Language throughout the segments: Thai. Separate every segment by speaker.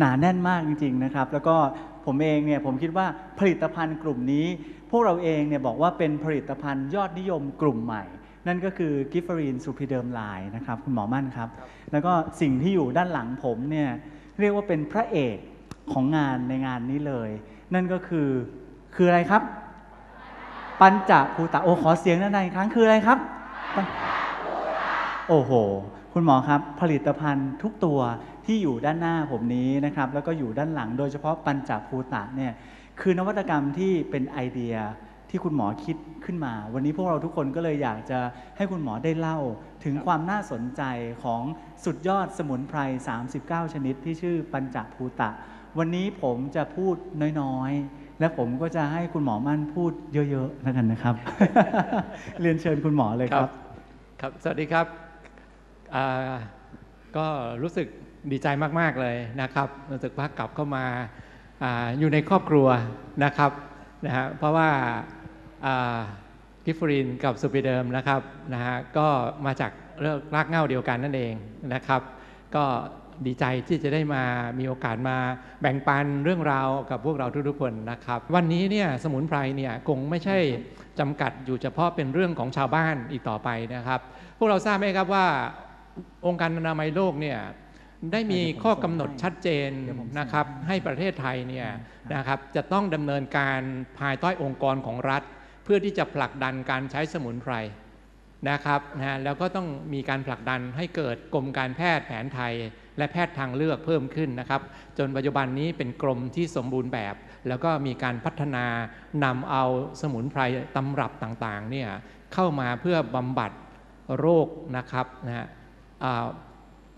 Speaker 1: หนาแน่นมากจริงๆนะครับ แล้วก็ผมเองเนี่ยผมคิดว่าผลิตภัณฑ์กลุ่มนี้ พวกเราเองเนี่ยบอกว่าเป็นผลิตภัณฑ์ยอดนิยมกลุ่มใหม่ นั่นก็คือกิฟเฟอรีนซูพรีเดิมไลน์นะครับ คุณหมอมั่นครับ แล้วก็สิ่งที่อยู่ด้านหลังผมเนี่ยเรียกว่าเป็นพระเอกของงานในงานนี้เลย นั่นก็คือคืออะไรครับ ปัญจภูตะโอขอเสียงด้านในอีกครั้งคืออะไรครับปัญโอ้โห คุณหมอครับผลิตภัณฑ์ทุกตัวที่อยู่ด้านหน้าผมนี้นะครับแล้วก็อยู่ด้านหลังโดยเฉพาะปัญจภูตะเนี่ยคือนวัตกรรมที่เป็นไอเดียที่คุณหมอคิดขึ้นมา วันนี้พวกเราทุกคนก็เลยอยากจะให้คุณหมอได้เล่า ถึงความน่าสนใจของสุดยอดสมุนไพร 39 ชนิดที่ชื่อปัญจภูตะ วันนี้ผมจะพูดน้อยๆ และผมก็จะให้คุณหมอมั่นพูดเยอะๆแล้วกันนะครับ เรียนเชิญคุณหมอเลยครับ
Speaker 2: ครับ สวัสดีครับ ก็รู้สึกดีใจมากๆเลยนะครับรู้สึกว่ากลับเข้ามาอาอยู่ในครอบครัวนะครับนะฮะเพราะว่ากิฟฟรีนกับสุปิเดิมนะครับนะฮะก็มาจากเรื่องรากเง้าเดียวกันนั่นเองนะครับ ก็ดีใจที่จะได้มามีโอกาสมาแบ่งปันเรื่องราวกับพวกเราทุกๆคนนะครับ วันนี้เนี่ยสมุนไพรเนี่ยคงไม่ใช่จำกัดอยู่เฉพาะเป็นเรื่องของชาวบ้านอีกต่อไปนะครับ พวกเราทราบไหมครับว่า องค์การอนามัยโลกเนี่ยได้มีข้อกำหนดชัดเจนนะครับ ให้ประเทศไทยเนี่ยนะครับจะต้องดำเนินการภายใต้องค์กรของรัฐ เพื่อที่จะผลักดันการใช้สมุนไพรนะครับนะแล้วก็ต้องมีการผลักดันให้เกิดกรมการแพทย์แผนไทย และแพทย์ทางเลือกเพิ่มขึ้นนะครับ จนปัจจุบันนี้เป็นกรมที่สมบูรณ์แบบ แล้วก็มีการพัฒนานำเอาสมุนไพรตำรับต่างๆเนี่ยเข้ามาเพื่อบำบัดโรคนะครับนะฮะ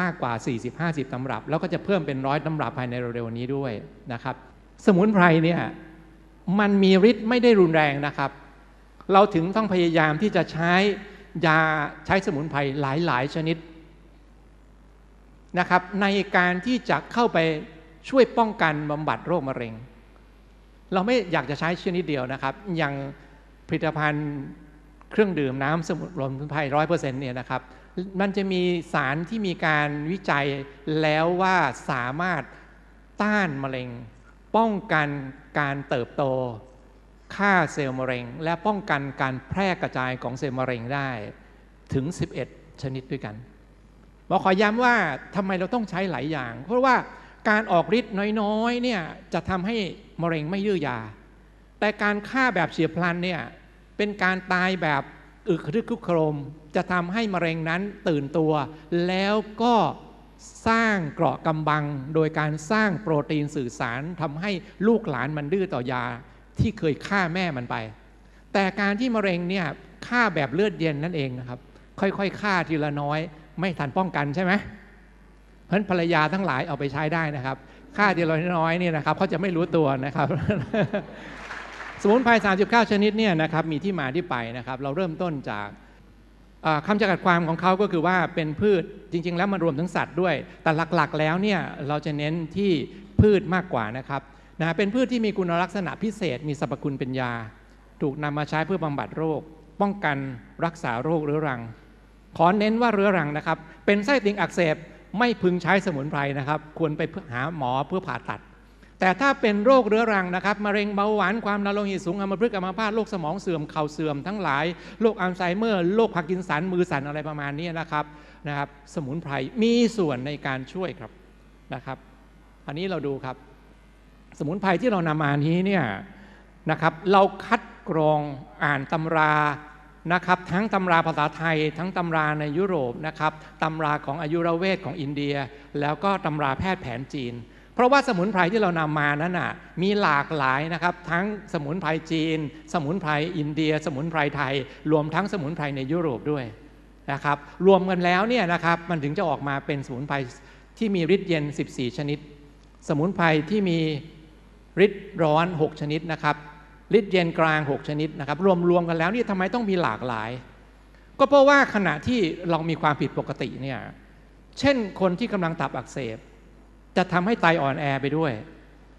Speaker 2: มากกว่า 40-50 ตำรับ แล้วก็จะเพิ่มเป็นร้อยตำรับภายในเร็วๆนี้ด้วยนะครับ สมุนไพรเนี่ยมันมีฤทธิ์ไม่ได้รุนแรงนะครับ เราถึงต้องพยายามที่จะใช้ยาใช้สมุนไพรหลายๆ ชนิดนะครับ ในการที่จะเข้าไปช่วยป้องกันบำบัดโรคมะเร็ง เราไม่อยากจะใช้ชนิดเดียวนะครับ อย่างผลิตภัณฑ์เครื่องดื่มน้ำสมุนไพรร้อยเปอร์เซ็นต์เนี่ยนะครับ มันจะมีสารที่มีการวิจัยแล้วว่าสามารถต้านมะเร็ง ป้องกันการเติบโตฆ่าเซลล์มะเร็ง และป้องกันการแพร่กระจายของเซลล์มะเร็งได้ถึง 11 ชนิดด้วยกันหมอขอย้ำว่าทำไมเราต้องใช้หลายอย่าง เพราะว่าการออกฤทธิ์น้อยๆเนี่ยจะทำให้มะเร็งไม่ยื้อยา แต่การฆ่าแบบเฉียบพลันเนี่ยเป็นการตายแบบ อึกครึกครึกโครม จะทำให้มะเร็งนั้นตื่นตัว แล้วก็สร้างเกราะกำบัง โดยการสร้างโปรตีนสื่อสารทำให้ลูกหลานมันดื้อต่อยาที่เคยฆ่าแม่มันไป แต่การที่มะเร็งเนี่ยฆ่าแบบเลือดเย็นนั่นเองนะครับ ค่อยๆฆ่าทีละน้อย ไม่ทันป้องกันใช่ไหมเพราะนั้นภรรยาทั้งหลายเอาไปใช้ได้นะครับฆ่าทีละน้อยเนี่ยนะครับเขาจะไม่รู้ตัวนะครับ สมุนไพร39 ชนิดเนี่ยนะครับมีที่มาที่ไปนะครับ เราเริ่มต้นจากคำจำกัดความของเขาก็คือว่าเป็นพืชจริง ๆ แล้วมันรวมทั้งสัตว์ด้วย แต่หลักๆ แล้วเนี่ยเราจะเน้นที่พืชมากกว่านะครับนะเป็นพืชที่มีคุณลักษณะพิเศษ มีสรรพคุณเป็นยา ถูกนำมาใช้เพื่อบำบัดโรค ป้องกันรักษาโรคเรื้อรัง ขอเน้นว่าเรื้อรังนะครับ เป็นไส้ติ่งอักเสบไม่พึงใช้สมุนไพรนะครับ ควรไปหาหมอเพื่อผ่าตัด แต่ถ้าเป็นโรคเรื้อรังนะครับมะเร็งเบาหวานความดันโลหิตสูงอัมพฤกษ์อัมพาตโรคสมองเสื่อมเข่าเสื่อมทั้งหลายโรคอัลไซเมอร์โรคพาร์กินสันมือสั่นอะไรประมาณนี้นะครับนะครับ สมุนไพรมีส่วนในการช่วยครับนะครับ อันนี้เราดูครับ สมุนไพรที่เรานำมานี้เนี่ยนะครับ เราคัดกรองอ่านตำรานะครับทั้งตำราภาษาไทย ทั้งตำราในยุโรปนะครับตำราของอายุรเวทของอินเดีย แล้วก็ตำราแพทย์แผนจีน เพราะว่าสมุนไพรที่เรานำมานั้นน่ะมีหลากหลายนะครับทั้งสมุนไพรจีน สมุนไพรอินเดีย สมุนไพรไทย รวมทั้งสมุนไพรในยุโรปด้วยนะครับรวมกันแล้วเนี่ยนะครับมันถึงจะออกมาเป็นสมุนไพรที่มีฤทธิ์เย็น 14 ชนิด สมุนไพรที่มีฤทธิ์ร้อน 6 ชนิดนะครับฤทธิ์เย็นกลาง 6 ชนิดนะครับรวมรวมกันแล้วนี่ทำไมต้องมีหลากหลาย ก็เพราะว่าขณะที่เรามีความผิดปกติเนี่ยเช่นคนที่กำลังตับอักเสบ จะทำให้ไตอ่อนแอไปด้วย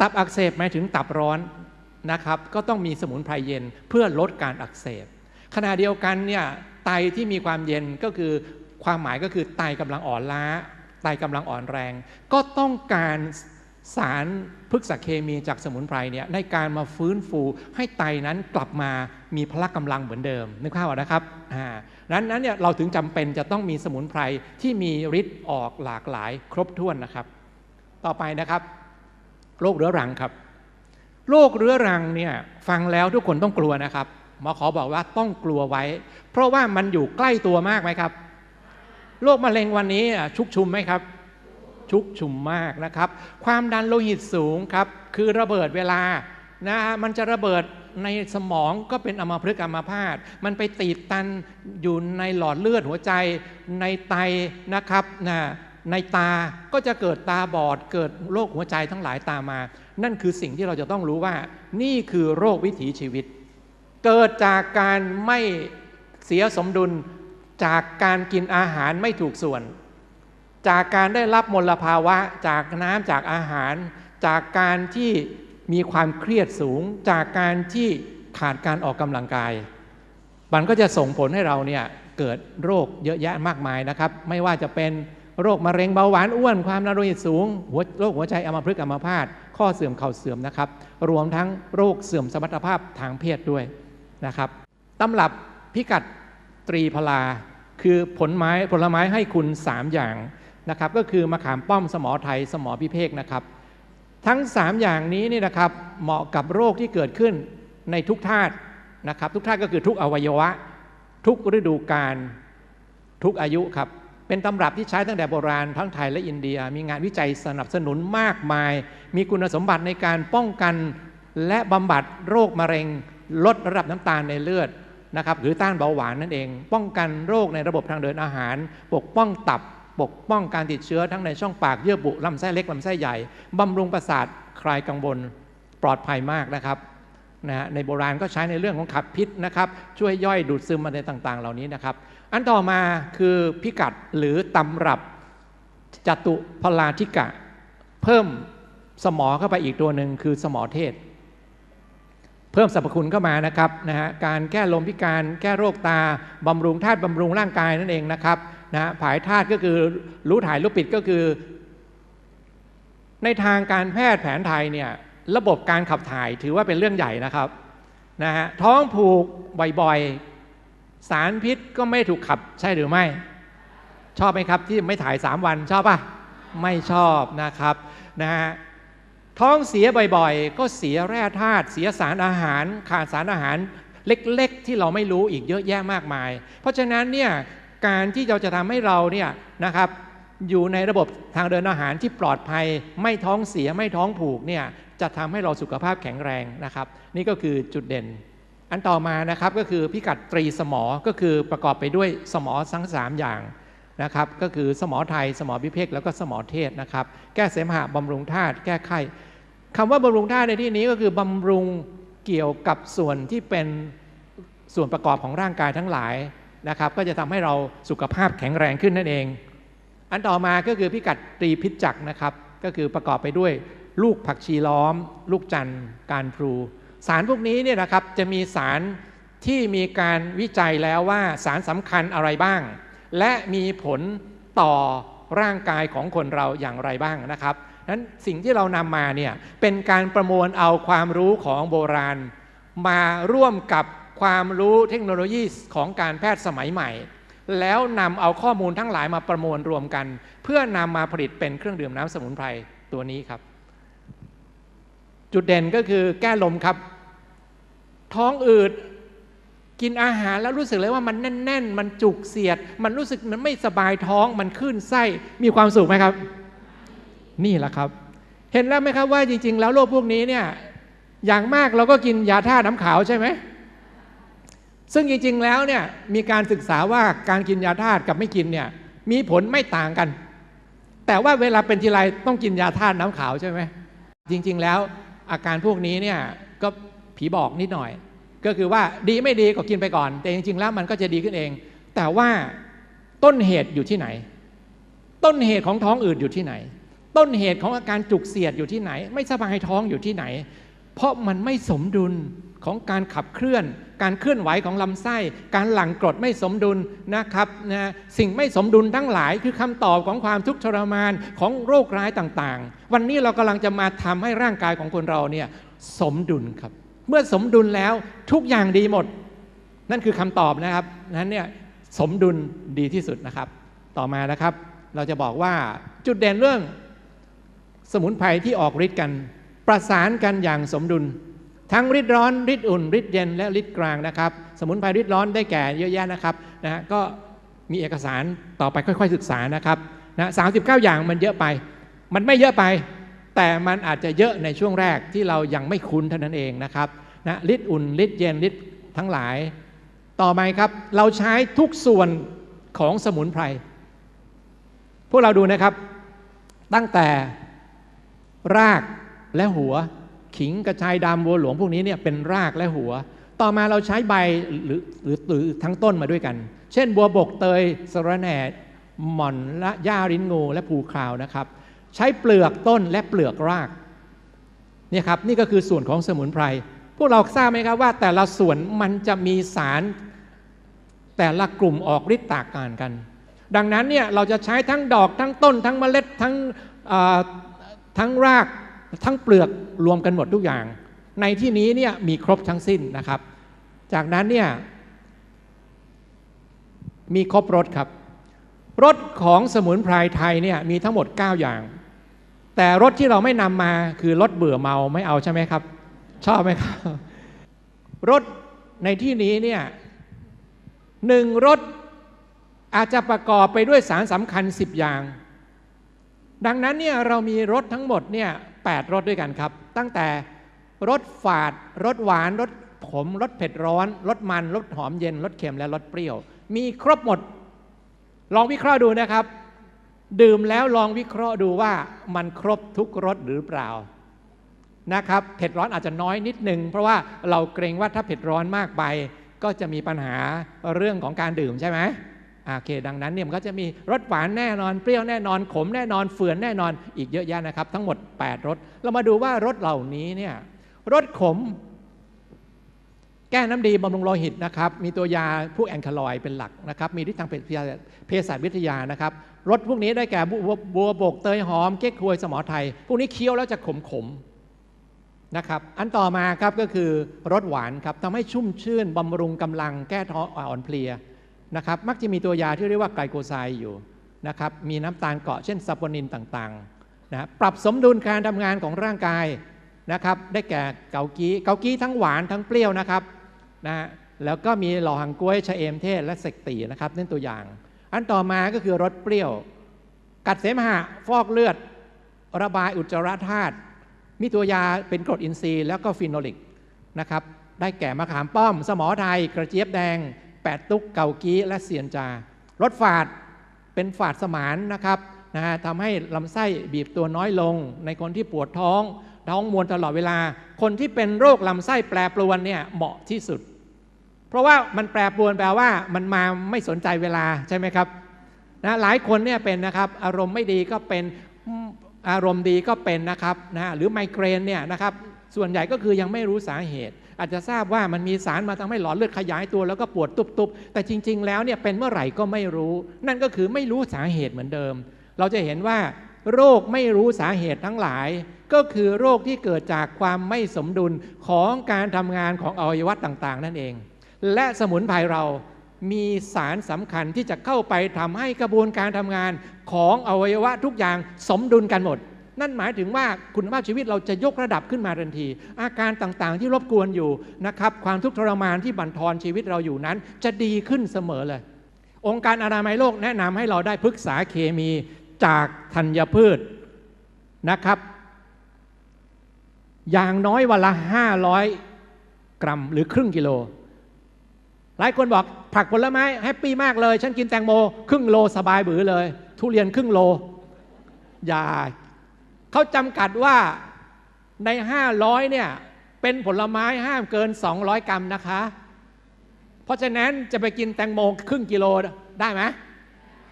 Speaker 2: ตับอักเสบหมายถึงตับร้อนนะครับ ก็ต้องมีสมุนไพรเย็นเพื่อลดการอักเสบ ขณะเดียวกันเนี่ยไตที่มีความเย็นก็คือความหมายก็คือไตกำลังอ่อนล้า ไตกำลังอ่อนแรง ก็ต้องการสารพฤกษเคมีจากสมุนไพรเนี่ยในการมาฟื้นฟูให้ไตนั้นกลับมามีพละกำลังเหมือนเดิมนึกภาพออกนะครับอ่านั้นนั้นเนี่ยเราถึงจำเป็นจะต้องมีสมุนไพรที่มีฤทธิ์ออกหลากหลายครบถ้วนนะครับ ต่อไปนะครับโรคเรื้อรังครับโรคเรื้อรังเนี่ยฟังแล้วทุกคนต้องกลัวนะครับหมอขอบอกว่าต้องกลัวไว้ เพราะว่ามันอยู่ใกล้ตัวมากไหมครับโรคมะเร็งวันนี้ชุกชุมไหมครับ ชุกชุมมากนะครับ ความดันโลหิตสูงครับ คือระเบิดเวลานะฮะมันจะระเบิดในสมองก็เป็นอัมพฤกษ์อัมพาตมันไปตีบตันอยู่ในหลอดเลือดหัวใจในไตนะครับนะ ในตาก็จะเกิดตาบอด เกิดโรคหัวใจทั้งหลายตามมา นั่นคือสิ่งที่เราจะต้องรู้ว่า นี่คือโรควิถีชีวิต เกิดจากการไม่เสียสมดุล จากการกินอาหารไม่ถูกส่วน จากการได้รับมลภาวะ จากน้ำจากอาหาร จากการที่มีความเครียดสูง จากการที่ขาดการออกกำลังกาย มันก็จะส่งผลให้เราเนี่ยเกิดโรคเยอะแยะมากมายนะครับ ไม่ว่าจะเป็น โรคมะเร็งเบาหวานอ้วนความดันโลหิตสูงหัวโรคหัวใจอัมพฤกษ์อัมพาตข้อเสื่อมเข่าเสื่อมนะครับ รวมทั้งโรคเสื่อมสมรรถภาพทางเพศด้วยนะครับตำรับพิกัดตรีพลา คือผลไม้ผลไม้ให้คุณ 3 อย่างนะครับ ก็คือมะขามป้อมสมอไทยสมอพิเภกนะครับ ทั้ง 3 อย่างนี้นี่นะครับเหมาะกับโรคที่เกิดขึ้นในทุกธาตุนะครับ ทุกธาตุก็คือทุกอวัยวะ ทุกฤดูกาลทุกอายุครับ เป็นตำรับที่ใช้ตั้งแต่โบราณทั้งไทยและอินเดีย มีงานวิจัยสนับสนุนมากมาย มีคุณสมบัติในการป้องกันและบำบัดโรคมะเร็ง ลดระดับน้ำตาลในเลือดนะครับหรือต้านเบาหวานนั่นเอง ป้องกันโรคในระบบทางเดินอาหาร ปกป้องตับ ปกป้องการติดเชื้อทั้งในช่องปากเยื่อบุลำไส้เล็กลำไส้ใหญ่บำรุงประสาทคลายกังวลปลอดภัยมากนะครับนะในโบราณก็ใช้ในเรื่องของขับพิษนะครับช่วยย่อยดูดซึมอะไรต่างๆ เหล่านี้นะครับ อันต่อมาคือพิกัดหรือตำรับจตุพลาธิกะ เพิ่มสมอเข้าไปอีกตัวหนึ่งคือสมอเทศ เพิ่มสรรพคุณเข้ามานะครับนะฮะการแก้ลมพิการแก้โรคตาบำรุงธาตุบำรุงร่างกายนั่นเองนะครับนะฮะผายธาตุก็คือรู้ถ่ายรู้ปิดก็คือ ในทางการแพทย์แผนไทยเนี่ยระบบการขับถ่ายถือว่าเป็นเรื่องใหญ่นะครับนะฮะท้องผูกบ่อยๆ สารพิษก็ไม่ถูกขับใช่หรือไม่ ชอบไหมครับที่ไม่ถ่าย 3 วันชอบปะไม่ชอบนะครับนะฮะท้องเสียบ่อยๆ ก็เสียแร่ธาตุเสียสารอาหาร ขาดสารอาหารเล็กๆ ที่เราไม่รู้อีกเยอะแยะมากมาย เพราะฉะนั้นเนี่ยการที่เราจะทำให้เราเนี่ยนะครับอยู่ในระบบทางเดินอาหารที่ปลอดภัย ไม่ท้องเสียไม่ท้องผูกเนี่ยจะทำให้เราสุขภาพแข็งแรงนะครับ นี่ก็คือจุดเด่น อันต่อมานะครับก็คือพิกัดตรีสมอ ก็คือประกอบไปด้วยสมอทั้งสามอย่างนะครับ ก็คือสมอไทย สมอพิเภกแล้วก็สมอเทศนะครับ แก้เสมหะบำรุงธาตุแก้ไข้คำว่าบำรุงธาตุในที่นี้ก็คือบำรุงเกี่ยวกับส่วนที่เป็นส่วนประกอบของร่างกายทั้งหลายนะครับ ก็จะทำให้เราสุขภาพแข็งแรงขึ้นนั่นเอง อันต่อมาก็คือพิกัดตรีพิจักนะครับ ก็คือประกอบไปด้วยลูกผักชีล้อม ลูกจันทร์การพลู สารพวกนี้เนี่ยนะครับจะมีสารที่มีการวิจัยแล้วว่าสารสำคัญอะไรบ้าง และมีผลต่อร่างกายของคนเราอย่างไรบ้างนะครับนั้นสิ่งที่เรานำมาเนี่ยเป็นการประมวลเอาความรู้ของโบราณ มาร่วมกับความรู้เทคโนโลยีของการแพทย์สมัยใหม่ แล้วนำเอาข้อมูลทั้งหลายมาประมวลรวมกัน เพื่อนำมาผลิตเป็นเครื่องดื่มน้ำสมุนไพรตัวนี้ครับ จุดเด่นก็คือแก้ลมครับ ท้องอืดกินอาหารแล้วรู้สึกเลยว่ามันแน่น ๆ มันจุกเสียด มันรู้สึกมันไม่สบายท้อง มันขึ้นไส้ มีความสุขไหมครับ นี่แหละครับ เห็นแล้วไหมครับว่าจริง ๆ แล้วโรคพวกนี้เนี่ย อย่างมากเราก็กินยาธาตุน้ำขาวใช่ไหม ซึ่งจริง ๆ แล้วเนี่ย มีการศึกษาว่าการกินยาธาตุกับไม่กินเนี่ย มีผลไม่ต่างกัน แต่ว่าเวลาเป็นทีไรต้องกินยาธาตุน้ำขาวใช่ไหม จริง ๆ แล้ว อาการพวกนี้เนี่ยก็ผีบอกนิดหน่อย ก็คือว่าดีไม่ดีก็กินไปก่อน แต่จริงๆแล้วมันก็จะดีขึ้นเอง แต่ว่าต้นเหตุอยู่ที่ไหน ต้นเหตุของท้องอืดอยู่ที่ไหน ต้นเหตุของอาการจุกเสียดอยู่ที่ไหน ไม่สบายท้องอยู่ที่ไหน เพราะมันไม่สมดุล ของการขับเคลื่อน การเคลื่อนไหวของลำไส้ การหลั่งกรดไม่สมดุลนะครับนะสิ่งไม่สมดุลทั้งหลายคือคำตอบของความทุกข์ทรมานของโรคร้ายต่างๆ วันนี้เรากำลังจะมาทำให้ร่างกายของคนเราเนี่ยสมดุลครับ เมื่อสมดุลแล้วทุกอย่างดีหมด นั่นคือคำตอบนะครับนั้นเนี่ยสมดุลดีที่สุดนะครับ ต่อมานะครับ เราจะบอกว่าจุดเด่นเรื่องสมุนไพรที่ออกฤทธิ์กัน ประสานกันอย่างสมดุล ทั้งฤทธิ์ร้อนฤทธิ์อุ่นฤทธิ์เย็นและฤทธิ์กลางนะครับ สมุนไพรฤทธิ์ร้อนได้แก่เยอะแยะนะครับนะฮะก็มีเอกสารต่อไปค่อยๆศึกษานะครับนะสาอย่างมันเยอะไป มันไม่เยอะไป แต่มันอาจจะเยอะในช่วงแรกที่เรายังไม่คุ้นเท่านั้นเองนะครับนะฤทธิ์อุ่นฤทธิ์เย็นฤทธิ์ทั้งหลาย ต่อมาครับเราใช้ทุกส่วนของสมุนไพรพวกเราดูนะครับ ตั้งแต่รากและหัว ขิงกระชายดำบัวหลวงพวกนี้เนี่ยเป็นรากและหัว ต่อมาเราใช้ใบหรือหรือหรือทั้งต้นมาด้วยกัน เช่น บัวบกเตยสระแหน่หม่อนและหญ้าริ้นงูและภูคราวนะครับ ใช้เปลือกต้นและเปลือกรากเนี่ยครับนี่ก็คือส่วนของสมุนไพรพวกเราทราบไหมครับว่า แต่ละส่วนมันจะมีสาร แต่ละกลุ่มออกฤทธิ์ต่างกันกัน ดังนั้นเนี่ยเราจะใช้ทั้งดอกทั้งต้น ทั้งเมล็ดทั้งทั้งราก ทั้งเปลือกรวมกันหมดทุกอย่าง ในที่นี้เนี่ยมีครบทั้งสิ้นนะครับ จากนั้นเนี่ยมีครบรสครับรสของสมุนไพรไทยเนี่ยมีทั้งหมด 9 อย่าง แต่รสที่เราไม่นำมาคือรสเบื่อเมาไม่เอาใช่ไหมครับ ชอบไหมครับรสในที่นี้เนี่ยหนึ่งรสอาจจะประกอบไปด้วยสารสำคัญ 10 อย่าง ดังนั้นเนี่ยเรามีรสทั้งหมดเนี่ย แรสด้วยกันครับ ตั้งแต่รสฝาดรสหวานรสขมรสเผ็ดร้อนรสมันรสหอมเย็นรสเค็มและรสเปรี้ยว มีครบหมด ลองวิเคราะห์ดูนะครับ ดื่มแล้วลองวิเคราะห์ดูว่ามันครบทุกรสหรือเปล่านะครับเผ็ดร้อนอาจจะน้อยนิดนึง เพราะว่าเราเกรงว่าถ้าเผ็ดร้อนมากไป ก็จะมีปัญหาเรื่องของการดื่มใช่ไหม โอเค ดังนั้นเนี่ยมันก็จะมีรสหวานแน่นอน เปรี้ยวแน่นอน ขมแน่นอนเฟื่อนแน่นอน อีกเยอะแยะนะครับ ทั้งหมด 8รส เรามาดูว่ารสเหล่านี้เนี่ย รสขม แก้น้ำดีบำรุงโลหิตนะครับ มีตัวยาพวกแอนคาลอยเป็นหลักนะครับ มีฤทธิ์ทางเภสัชวิทยานะครับ รสพวกนี้ได้แก่บัวบก เตยหอม เก๊กฮวย สมอไทย พวกนี้เคี้ยวแล้วจะขมขมนะครับอันต่อมาครับก็คือรสหวานครับทำให้ชุ่มชื่นบำรุงกำลังแก้ท้ออ่อนเพลีย นะครับมักจะมีตัวยาที่เรียกว่าไกลโคไซด์อยู่นะครับมีน้ำตาลเกาะเช่นซัปโปนินต่างๆนะปรับสมดุลการทำงานของร่างกายนะครับได้แก่เกากี้เกากี้ทั้งหวานทั้งเปรี้ยวนะครับนะแล้วก็มีหล่อหังกล้วยชะเอมเทศและเสกตีนะครับนั่นตัวอย่าง อันต่อมาก็คือรสเปรี้ยว กัดเสมหะฟอกเลือด ระบายอุจจาระธาตุมีตัวยาเป็นกรดอินทรีย์แล้วก็ฟีนอลิกนะครับได้แก่มะขามป้อม สมอไทย กระเจี๊ยบแดง แปดตุกเกากี้และเซียนจารถฝาดเป็นฝาดสมานนะครับนะฮะทำให้ลำไส้บีบตัวน้อยลง ในคนที่ปวดท้อง ท้องมวนตลอดเวลา คนที่เป็นโรคลำไส้แปรปรวนเนี่ยเหมาะที่สุด เพราะว่ามันแปรปรวนแปลว่ามันมาไม่สนใจเวลาใช่ไหมครับนะหลายคนเนี่ยเป็นนะครับอารมณ์ไม่ดีก็เป็นอารมณ์ดีก็เป็นนะครับนะหรือไมเกรนเนี่ยนะครับส่วนใหญ่ก็คือยังไม่รู้สาเหตุ อาจจะทราบว่ามันมีสารมาทำให้หลอดเลือดขยายตัวแล้วก็ปวดตุบๆแต่จริง ๆ แล้วเนี่ยเป็นเมื่อไหร่ก็ไม่รู้ นั่นก็คือไม่รู้สาเหตุเหมือนเดิม เราจะเห็นว่า โรคไม่รู้สาเหตุทั้งหลาย ก็คือโรคที่เกิดจากความไม่สมดุลของการทำงานของอวัยวะต่างๆ นั่นเอง และสมุนไพรเรามีสารสำคัญที่จะเข้าไปทำให้กระบวนการทำงานของอวัยวะทุกอย่างสมดุลกันหมด นั่นหมายถึงว่าคุณภาพชีวิตเราจะยกระดับขึ้นมาทันที อาการต่างๆ ที่รบกวนอยู่นะครับความทุกข์ทรมานที่บั่นทอนชีวิตเราอยู่นั้น จะดีขึ้นเสมอเลย องค์การอนามัยโลกแนะนำให้เราได้พฤกษาเคมีจากธัญพืชนะครับ อย่างน้อยวันละ 500 กรัมหรือครึ่งกิโล หลายคนบอกผักผลไม้แฮปปี้มากเลย ฉันกินแตงโม ครึ่งโลสบายบือเลย ทุเรียนครึ่งโล อย่า เขาจำกัดว่าใน 500เนี่ยเป็นผลไม้ห้ามเกิน 200 กรัมนะคะ เพราะฉะนั้นจะไปกินแตงโมครึ่งกิโลได้ไหม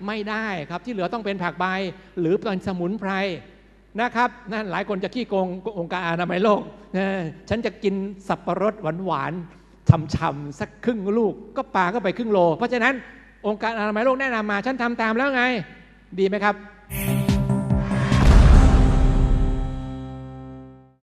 Speaker 2: ไม่ได้ครับที่เหลือต้องเป็นผักใบหรือเป็นสมุนไพรนะครับนั่นหลายคนจะขี้โกงองค์การอนามัยโลก ฉันจะกินสับประรดหวานๆชำๆสักครึ่งลูกก็ปาก็ไปครึ่งโล เพราะฉะนั้นองค์การอนามัยโลกแนะนำมา ฉันทำตามแล้วไง ดีไหมครับ